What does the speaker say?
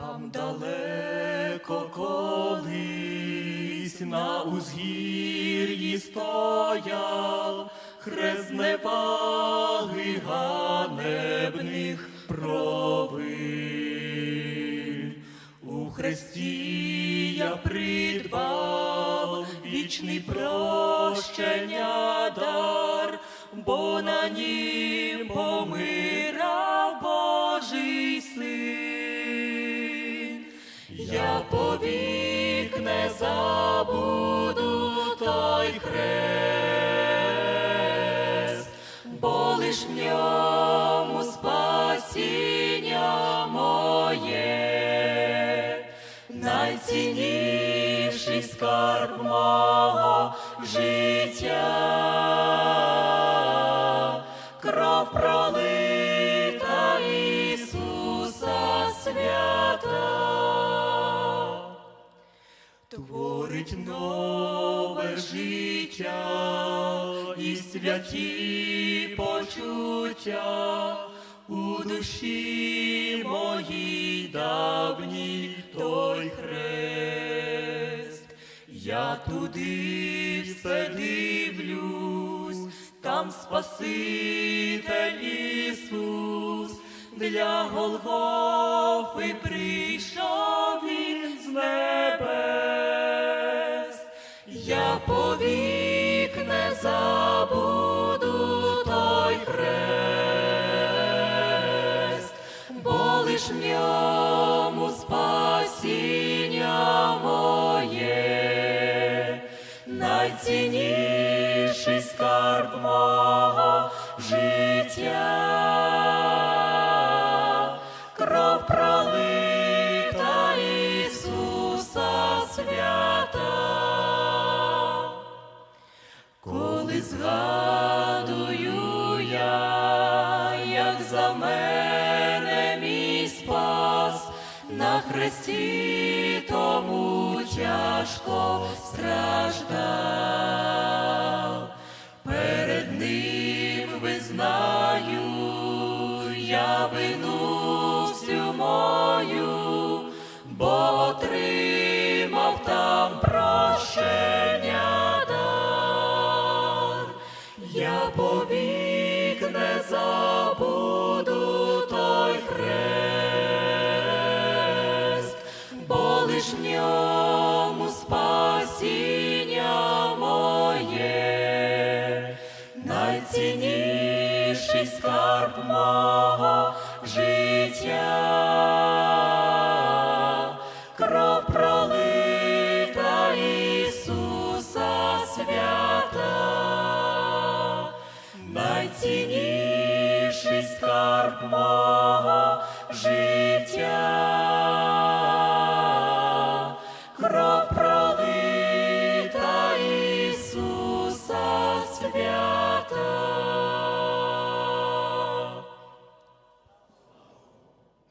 Там далеко колись на узгір'ї стояв хрест неваги ганебних провин. У хресті я придбав вічний прощення дар, бо на нім помирав Я повік не забуду той хрест, бо лиш в ньому спасіння моє, найцінніший скарб мого життя, творить нове життя і святі почуття у душі моїй давній той хрест. Я туди все дивлюсь, там Спаситель Ісус, для Голгофи прийшов бо лиш в ньому спасіння моє, найцінніший скарб мого життя, кров пролита Ісуса свята. Коли згадую я, як за мене хресті тому тяжко страждав, перед ним визнаю, я вину всю мою, бо отримав там прощення дар. Я повік не забуду найцінніший скарб мого життя, кров пролита Ісуса свята, найцінніший скарб мого життя.